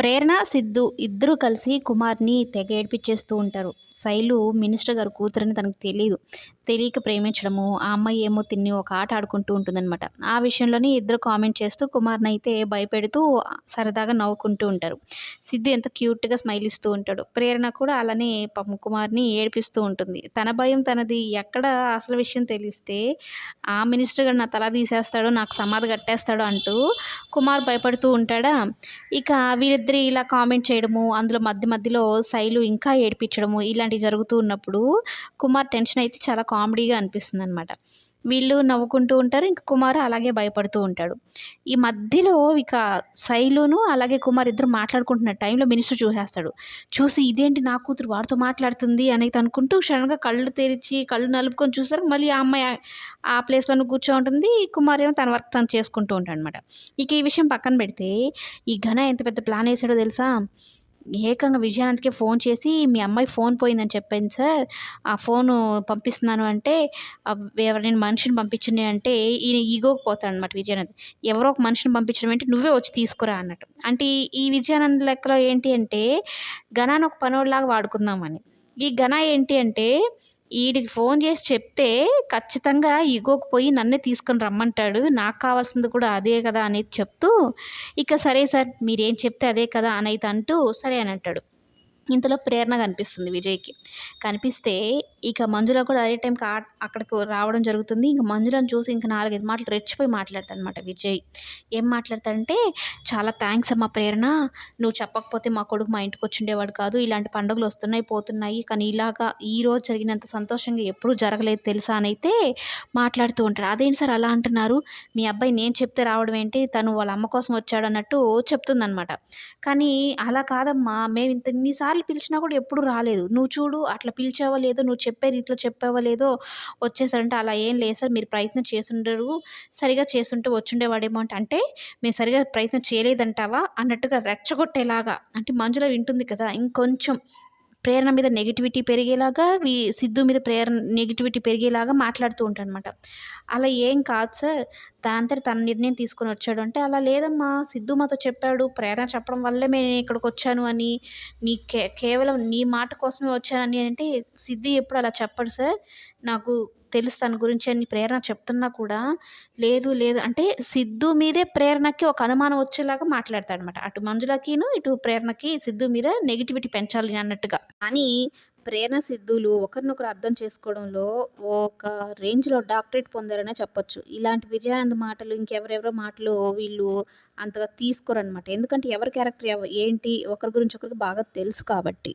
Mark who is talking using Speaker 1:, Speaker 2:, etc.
Speaker 1: ప్రేరణ సిద్ధు ఇద్దరూ కలిసి కుమార్ని తెగ ఏడిపించేస్తూ ఉంటారు. శైలు మినిస్టర్ గారు కూతురని తనకు తెలియదు తెలియక ప్రేమించడము ఆ అమ్మాయి ఏమో తిని ఒక ఆట ఆడుకుంటూ ఉంటుందన్నమాట. ఆ విషయంలోనే ఇద్దరు కామెంట్ చేస్తూ కుమార్ని అయితే భయపెడుతూ సరదాగా నవ్వుకుంటూ ఉంటారు. సిద్ధు ఎంత క్యూట్గా స్మైల్ ఇస్తూ ఉంటాడు. ప్రేరణ కూడా అలానే పాపం కుమార్ని ఏడిపిస్తూ ఉంటుంది. తన భయం తనది. ఎక్కడ అసలు విషయం తెలిస్తే ఆ మినిస్టర్ గారు నా తల తీసేస్తాడు నాకు సమాధి కట్టేస్తాడు అంటూ కుమార్ భయపడుతూ ఉంటాడా? ఇక వీరిద్దరు ఇలా కామెంట్ చేయడము అందులో మధ్య మధ్యలో శైలు ఇంకా ఏడిపించడము ఇలాంటివి జరుగుతూ ఉన్నప్పుడు కుమార్ టెన్షన్ అయితే చాలా కామెడీగా అనిపిస్తుంది అనమాట వీళ్ళు నవ్వుకుంటూ ఉంటారు ఇంక కుమార్ అలాగే భయపడుతూ ఉంటాడు. ఈ మధ్యలో ఇక శైలును అలాగే కుమార్ ఇద్దరు మాట్లాడుకుంటున్న టైంలో మినిస్టర్ చూసేస్తాడు. చూసి ఇదేంటి నా కూతురు వాడితో మాట్లాడుతుంది అనేది అనుకుంటూ క్షణంగా కళ్ళు తెరిచి కళ్ళు నలుపుకొని చూస్తారు. మళ్ళీ ఆ అమ్మాయి ఆ ప్లేస్లోనే కూర్చో ఉంటుంది కుమార్ ఏమో తన వర్క్ తను చేసుకుంటూ ఉంటాడు అనమాట ఇక ఈ విషయం పక్కన పెడితే ఈ ఘన ఎంత పెద్ద ప్లాన్ వేసాడో తెలుసా? ఏకంగా విజయానంద్కే ఫోన్ చేసి మీ అమ్మాయి ఫోన్ పోయిందని చెప్పాను సార్. ఆ ఫోను పంపిస్తున్నాను అంటే ఎవరైనా మనిషిని పంపించండి అంటే ఈయన ఈగోకి పోతాడు అనమాట విజయానంద్. ఎవరో ఒక మనిషిని పంపించడం అంటే నువ్వే వచ్చి తీసుకురా అన్నట్టు. అంటే ఈ విజయానంద్ లెక్కలో ఏంటి అంటే ఘనాన్ని ఒక పనోడిలాగా వాడుకుందామని. ఈ ఘన ఏంటి అంటే వీడికి ఫోన్ చేసి చెప్తే ఖచ్చితంగా ఇగోకి పోయి నన్నే తీసుకొని రమ్మంటాడు. నాకు కావాల్సింది కూడా అదే కదా అనేది చెప్తూ ఇక సరే సార్ మీరేం చెప్తే అదే కదా అని అయితే అంటూ సరే అని అంటాడు. ఇంతలో ప్రేరణ కనిపిస్తుంది విజయ్కి. కనిపిస్తే ఇక మంజుల కూడా అదే టైంకి అక్కడికి రావడం జరుగుతుంది. ఇంకా మంజులను చూసి ఇంకా నాలుగైదు మాటలు రెచ్చిపోయి మాట్లాడతాడు అనమాట విజయ్. ఏం మాట్లాడతాడంటే చాలా థ్యాంక్స్ అమ్మా ప్రేరణ. నువ్వు చెప్పకపోతే మా కొడుకు మా ఇంటికి వచ్చిండేవాడు కాదు. ఇలాంటి పండుగలు వస్తున్నాయి పోతున్నాయి. కానీ ఇలాగా ఈ రోజు జరిగినంత సంతోషంగా ఎప్పుడూ జరగలేదు తెలుసా? అని అయితే మాట్లాడుతూ ఉంటాడు. అదేంటి సార్ అలా అంటున్నారు? మీ అబ్బాయి నేను చెప్తే రావడం ఏంటి? తను వాళ్ళ అమ్మ కోసం వచ్చాడు అన్నట్టు చెప్తుందనమాట కానీ అలా కాదమ్మా. మేము ఇంత ఇన్నిసార్లు పిలిచినా కూడా ఎప్పుడు రాలేదు. నువ్వు చూడు అట్లా పిలిచావో లేదో నువ్వు చెప్పే రీతిలో చెప్పావో లేదో వచ్చేసారంటే. అలా ఏం లేదు సార్ మీరు ప్రయత్నం చేసుండరు సరిగా చేస్తుంటే వచ్చుండేవాడేమో అంటే. అంటే మేము సరిగా ప్రయత్నం చేయలేదంటావా? అన్నట్టుగా రెచ్చగొట్టేలాగా. అంటే మంజుల వింటుంది కదా ఇంకొంచెం ప్రేరణ మీద నెగిటివిటీ పెరిగేలాగా వీ సిద్ధు మీద ప్రేరణ నెగిటివిటీ పెరిగేలాగా మాట్లాడుతూ ఉంటాడనమాట అలా ఏం కాదు సార్. దానంతటి తన నిర్ణయం తీసుకొని వచ్చాడు అంటే అలా లేదమ్మా. సిద్ధు మాతో చెప్పాడు. ప్రేరణ చెప్పడం వల్లే నేను ఇక్కడికి వచ్చాను అని నీ కే కేవలం నీ మాట కోసమే వచ్చానని అంటే సిద్ధు ఎప్పుడు అలా చెప్పడు సార్. నాకు తెలుసు తన గురించి అని ప్రేరణ చెప్తున్నా కూడా లేదు లేదు. అంటే సిద్ధు మీదే ప్రేరణకి ఒక అనుమానం వచ్చేలాగా మాట్లాడతాడనమాట. అటు మంజులకిను ఇటు ప్రేరణకి సిద్ధు మీద నెగిటివిటీ పెంచాలి అన్నట్టుగా. కానీ ప్రేరణ సిద్ధులు ఒకరినొకరు అర్థం చేసుకోవడంలో ఒక రేంజ్లో డాక్టరేట్ పొందారనే చెప్పొచ్చు. ఇలాంటి విజయానంద్ మాటలు ఇంకెవరెవరో మాటలు వీళ్ళు అంతగా తీసుకోరనమాట. ఎందుకంటే ఎవరి క్యారెక్టర్ ఏంటి ఒకరి గురించి ఒకరికి బాగా తెలుసు కాబట్టి.